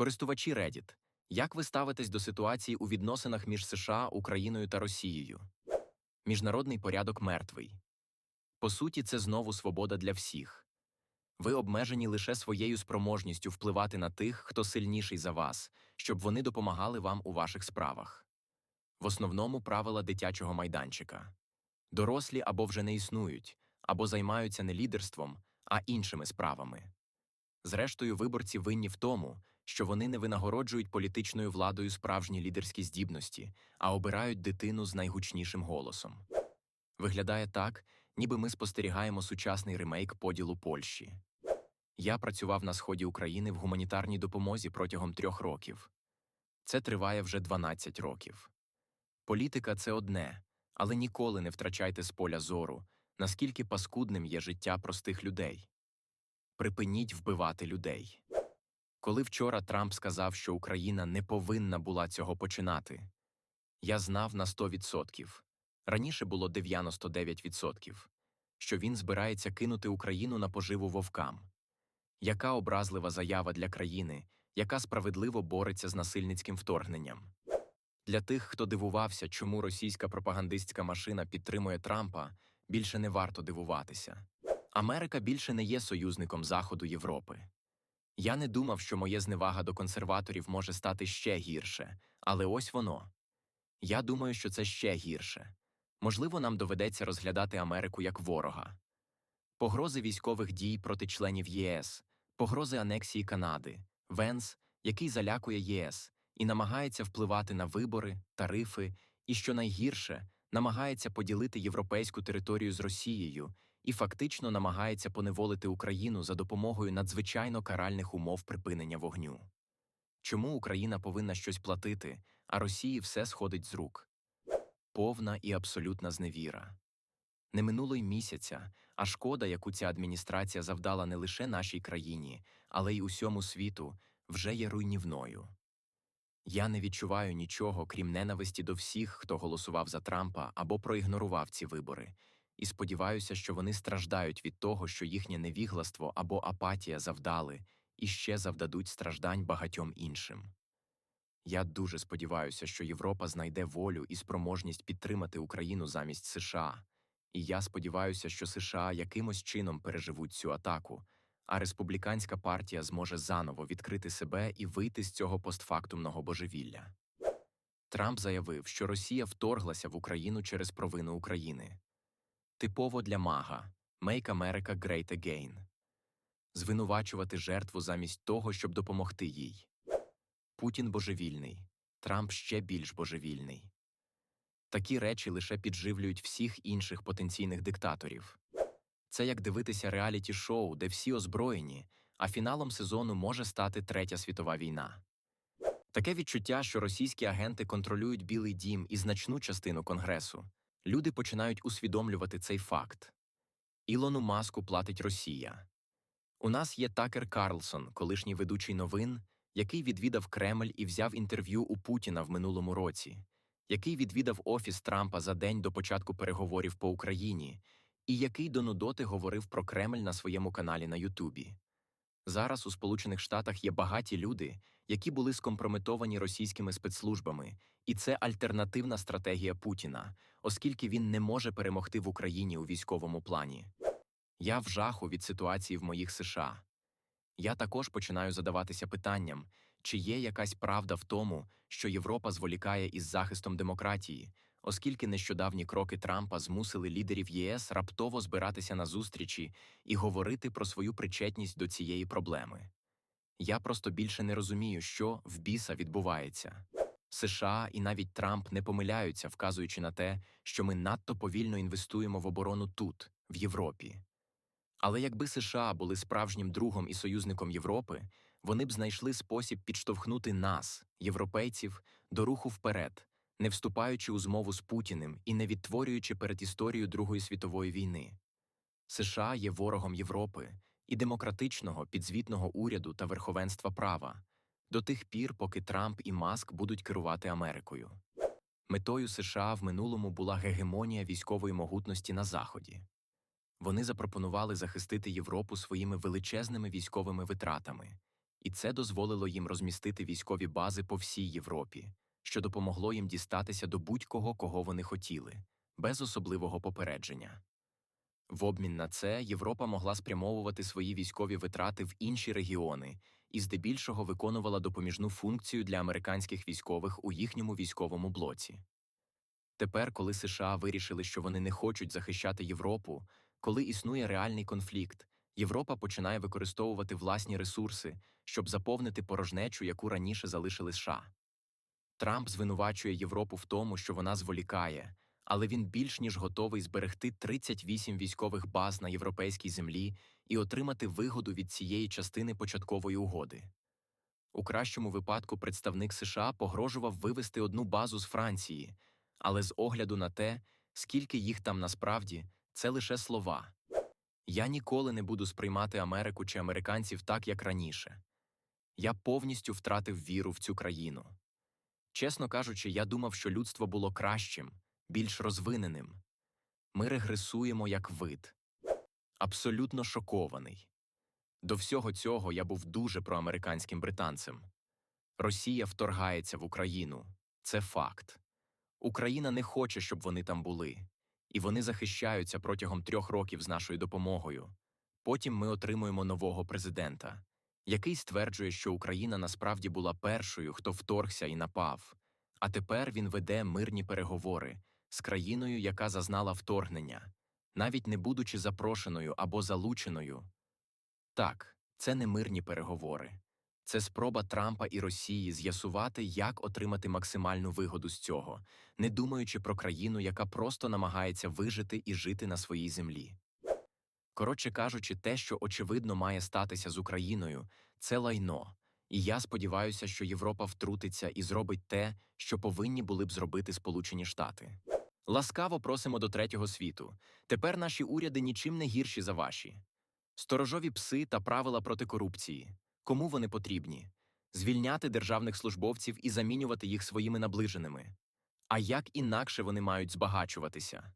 Користувачі Reddit. Як ви ставитесь до ситуації у відносинах між США, Україною та Росією? Міжнародний порядок мертвий. По суті, це знову свобода для всіх. Ви обмежені лише своєю спроможністю впливати на тих, хто сильніший за вас, щоб вони допомагали вам у ваших справах. В основному правила дитячого майданчика. Дорослі або вже не існують, або займаються не лідерством, а іншими справами. Зрештою, виборці винні в тому, що вони не винагороджують політичною владою справжні лідерські здібності, а обирають дитину з найгучнішим голосом. Виглядає так, ніби ми спостерігаємо сучасний ремейк поділу Польщі. Я працював на сході України в гуманітарній допомозі протягом трьох років. Це триває вже 12 років. Політика це одне, але ніколи не втрачайте з поля зору, наскільки паскудним є життя простих людей. Припиніть вбивати людей. Коли вчора Трамп сказав, що Україна не повинна була цього починати, я знав на 100%, раніше було 99%, що він збирається кинути Україну на поживу вовкам. Яка образлива заява для країни, яка справедливо бореться з насильницьким вторгненням. Для тих, хто дивувався, чому російська пропагандистська машина підтримує Трампа, більше не варто дивуватися. Америка більше не є союзником Заходу Європи. Я не думав, що моє зневага до консерваторів може стати ще гірше, але ось воно. Я думаю, що це ще гірше. Можливо, нам доведеться розглядати Америку як ворога. Погрози військових дій проти членів ЄС, погрози анексії Канади, Венс, який залякує ЄС і намагається впливати на вибори, тарифи і, що найгірше, намагається поділити європейську територію з Росією і фактично намагається поневолити Україну за допомогою надзвичайно каральних умов припинення вогню. Чому Україна повинна щось платити, а Росії все сходить з рук? Повна і абсолютна зневіра. Не минуло й місяця, а шкода, яку ця адміністрація завдала не лише нашій країні, але й усьому світу, вже є руйнівною. Я не відчуваю нічого, крім ненависті до всіх, хто голосував за Трампа або проігнорував ці вибори, і сподіваюся, що вони страждають від того, що їхнє невігластво або апатія завдали і ще завдадуть страждань багатьом іншим. Я дуже сподіваюся, що Європа знайде волю і спроможність підтримати Україну замість США, і я сподіваюся, що США якимось чином переживуть цю атаку, а республіканська партія зможе заново відкрити себе і вийти з цього постфактумного божевілля. Трамп заявив, що Росія вторглася в Україну через провину України. Типово для мага «Make America Great Again» звинувачувати жертву замість того, щоб допомогти їй. Путін божевільний, Трамп ще більш божевільний. Такі речі лише підживлюють всіх інших потенційних диктаторів. Це як дивитися реаліті шоу, де всі озброєні, а фіналом сезону може стати Третя світова війна. Таке відчуття, що російські агенти контролюють Білий дім і значну частину Конгресу. Люди починають усвідомлювати цей факт. Ілону Маску платить Росія. У нас є Такер Карлсон, колишній ведучий новин, який відвідав Кремль і взяв інтерв'ю у Путіна в минулому році, який відвідав офіс Трампа за день до початку переговорів по Україні, і який до Нудоти говорив про Кремль на своєму каналі на Ютубі. Зараз у Сполучених Штатах є багаті люди, які були скомпрометовані російськими спецслужбами, і це альтернативна стратегія Путіна, оскільки він не може перемогти в Україні у військовому плані. Я в жаху від ситуації в моїх США. Я також починаю задаватися питанням, чи є якась правда в тому, що Європа зволікає із захистом демократії, оскільки нещодавні кроки Трампа змусили лідерів ЄС раптово збиратися на зустрічі і говорити про свою причетність до цієї проблеми. Я просто більше не розумію, що в біса відбувається. США і навіть Трамп не помиляються, вказуючи на те, що ми надто повільно інвестуємо в оборону тут, в Європі. Але якби США були справжнім другом і союзником Європи, вони б знайшли спосіб підштовхнути нас, європейців, до руху вперед, не вступаючи у змову з Путіним і не відтворюючи перед історією Другої світової війни. США є ворогом Європи і демократичного підзвітного уряду та верховенства права до тих пір, поки Трамп і Маск будуть керувати Америкою. Метою США в минулому була гегемонія військової могутності на Заході. Вони запропонували захистити Європу своїми величезними військовими витратами, і це дозволило їм розмістити військові бази по всій Європі, що допомогло їм дістатися до будь-кого, кого вони хотіли, без особливого попередження. В обмін на це Європа могла спрямовувати свої військові витрати в інші регіони і здебільшого виконувала допоміжну функцію для американських військових у їхньому військовому блоці. Тепер, коли США вирішили, що вони не хочуть захищати Європу, коли існує реальний конфлікт, Європа починає використовувати власні ресурси, щоб заповнити порожнечу, яку раніше залишили США. Трамп звинувачує Європу в тому, що вона зволікає, але він більш ніж готовий зберегти 38 військових баз на європейській землі і отримати вигоду від цієї частини початкової угоди. У кращому випадку представник США погрожував вивести одну базу з Франції, але з огляду на те, скільки їх там насправді, це лише слова. Я ніколи не буду сприймати Америку чи американців так, як раніше. Я повністю втратив віру в цю країну. Чесно кажучи, я думав, що людство було кращим, більш розвиненим. Ми регресуємо як вид. Абсолютно шокований. До всього цього я був дуже проамериканським британцем. Росія вторгається в Україну. Це факт. Україна не хоче, щоб вони там були, і вони захищаються протягом трьох років з нашою допомогою. Потім ми отримуємо нового президента, який стверджує, що Україна насправді була першою, хто вторгся і напав. А тепер він веде мирні переговори з країною, яка зазнала вторгнення, навіть не будучи запрошеною або залученою. Так, це не мирні переговори. Це спроба Трампа і Росії з'ясувати, як отримати максимальну вигоду з цього, не думаючи про країну, яка просто намагається вижити і жити на своїй землі. Коротше кажучи, те, що очевидно має статися з Україною, це лайно, і я сподіваюся, що Європа втрутиться і зробить те, що повинні були б зробити Сполучені Штати. Ласкаво просимо до третього світу. Тепер наші уряди нічим не гірші за ваші. Сторожові пси та правила проти корупції. Кому вони потрібні? Звільняти державних службовців і замінювати їх своїми наближеними. А як інакше вони мають збагачуватися?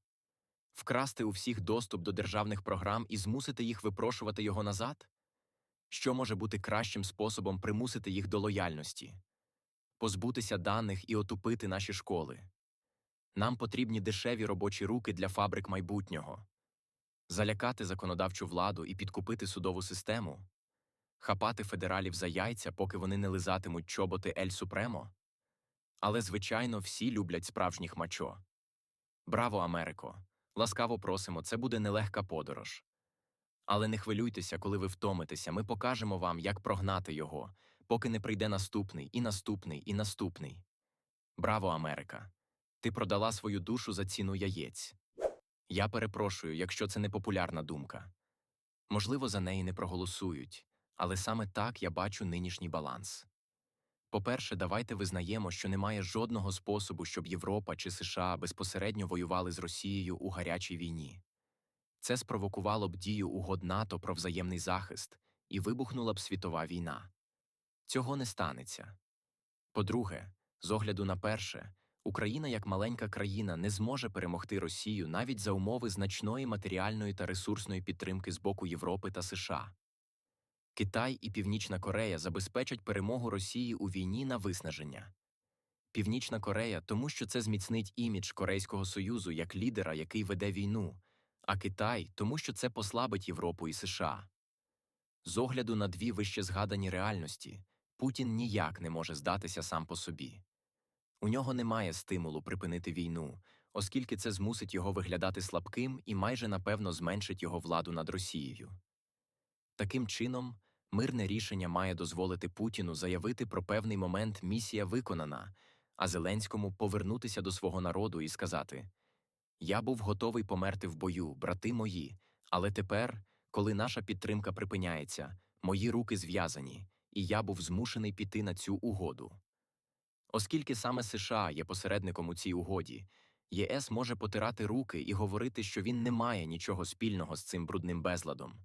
Вкрасти у всіх доступ до державних програм і змусити їх випрошувати його назад? Що може бути кращим способом примусити їх до лояльності? Позбутися даних і отупити наші школи. Нам потрібні дешеві робочі руки для фабрик майбутнього, залякати законодавчу владу і підкупити судову систему, хапати федералів за яйця, поки вони не лизатимуть чоботи Ель Супремо. Але, звичайно, всі люблять справжніх мачо. Браво, Америко! Ласкаво просимо, це буде нелегка подорож. Але не хвилюйтеся, коли ви втомитеся, ми покажемо вам, як прогнати його, поки не прийде наступний, і наступний, і наступний. Браво, Америка! Ти продала свою душу за ціну яєць. Я перепрошую, якщо це не популярна думка. Можливо, за неї не проголосують, але саме так я бачу нинішній баланс. По-перше, давайте визнаємо, що немає жодного способу, щоб Європа чи США безпосередньо воювали з Росією у гарячій війні. Це спровокувало б дію угод НАТО про взаємний захист і вибухнула б світова війна. Цього не станеться. По-друге, з огляду на перше, Україна як маленька країна не зможе перемогти Росію навіть за умови значної матеріальної та ресурсної підтримки з боку Європи та США. Китай і Північна Корея забезпечать перемогу Росії у війні на виснаження. Північна Корея тому, що це зміцнить імідж Корейського Союзу як лідера, який веде війну, а Китай тому, що це послабить Європу і США. З огляду на дві вище згадані реальності, Путін ніяк не може здатися сам по собі. У нього немає стимулу припинити війну, оскільки це змусить його виглядати слабким і майже напевно зменшить його владу над Росією. Таким чином, мирне рішення має дозволити Путіну заявити про певний момент місія виконана, а Зеленському повернутися до свого народу і сказати Я був готовий померти в бою, брати мої, але тепер, коли наша підтримка припиняється, мої руки зв'язані, і я був змушений піти на цю угоду. Оскільки саме США є посередником у цій угоді, ЄС може потирати руки і говорити, що він не має нічого спільного з цим брудним безладом.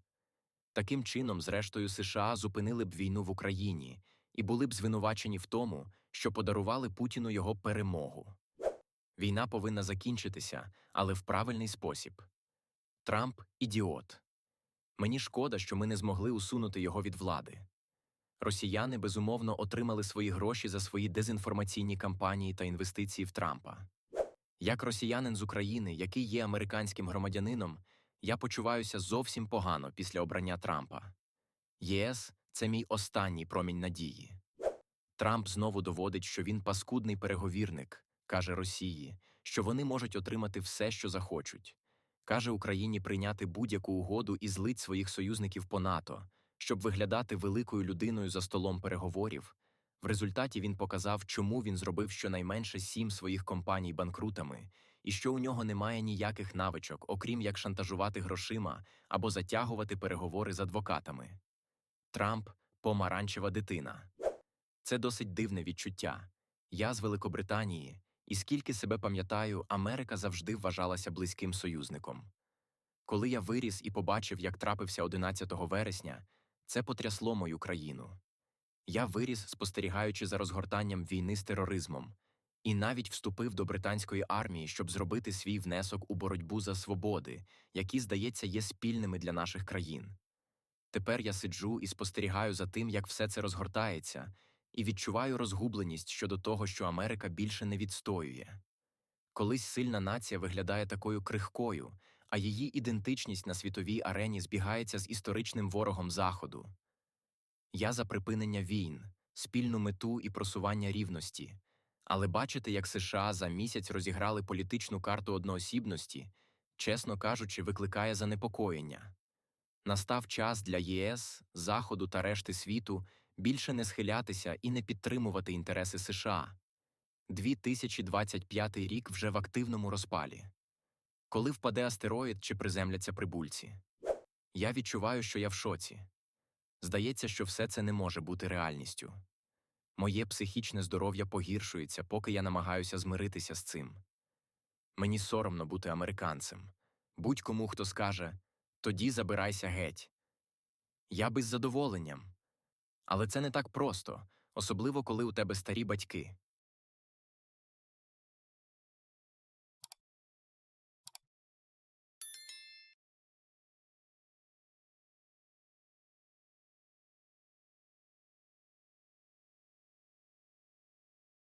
Таким чином, зрештою, США зупинили б війну в Україні і були б звинувачені в тому, що подарували Путіну його перемогу. Війна повинна закінчитися, але в правильний спосіб. Трамп ідіот. Мені шкода, що ми не змогли усунути його від влади. Росіяни безумовно отримали свої гроші за свої дезінформаційні кампанії та інвестиції в Трампа. Як росіянин з України, який є американським громадянином, я почуваюся зовсім погано після обрання Трампа. ЄС це мій останній промінь надії. Трамп знову доводить, що він паскудний переговірник, каже Росії, що вони можуть отримати все, що захочуть. Каже Україні прийняти будь-яку угоду і злить своїх союзників по НАТО, щоб виглядати великою людиною за столом переговорів. В результаті він показав, чому він зробив щонайменше сім своїх компаній банкрутами, і що у нього немає ніяких навичок, окрім як шантажувати грошима або затягувати переговори з адвокатами. Трамп помаранчева дитина. Це досить дивне відчуття. Я з Великобританії, і скільки себе пам'ятаю, Америка завжди вважалася близьким союзником. Коли я виріс і побачив, як трапився 11 вересня, це потрясло мою країну. Я виріс, спостерігаючи за розгортанням війни з тероризмом, і навіть вступив до британської армії, щоб зробити свій внесок у боротьбу за свободи, які, здається, є спільними для наших країн. Тепер я сиджу і спостерігаю за тим, як все це розгортається, і відчуваю розгубленість щодо того, що Америка більше не відстоює. Колись сильна нація виглядає такою крихкою, а її ідентичність на світовій арені збігається з історичним ворогом Заходу. Я за припинення війн, спільну мету і просування рівності. Але бачити, як США за місяць розіграли політичну карту одноосібності, чесно кажучи, викликає занепокоєння. Настав час для ЄС, Заходу та решти світу більше не схилятися і не підтримувати інтереси США. 2025 рік вже в активному розпалі. Коли впаде астероїд чи приземляться прибульці? Я відчуваю, що я в шоці. Здається, що все це не може бути реальністю. Моє психічне здоров'я погіршується, поки я намагаюся змиритися з цим. Мені соромно бути американцем. Будь-кому, хто скаже тоді забирайся геть. Я би з задоволенням. Але це не так просто, особливо коли у тебе старі батьки.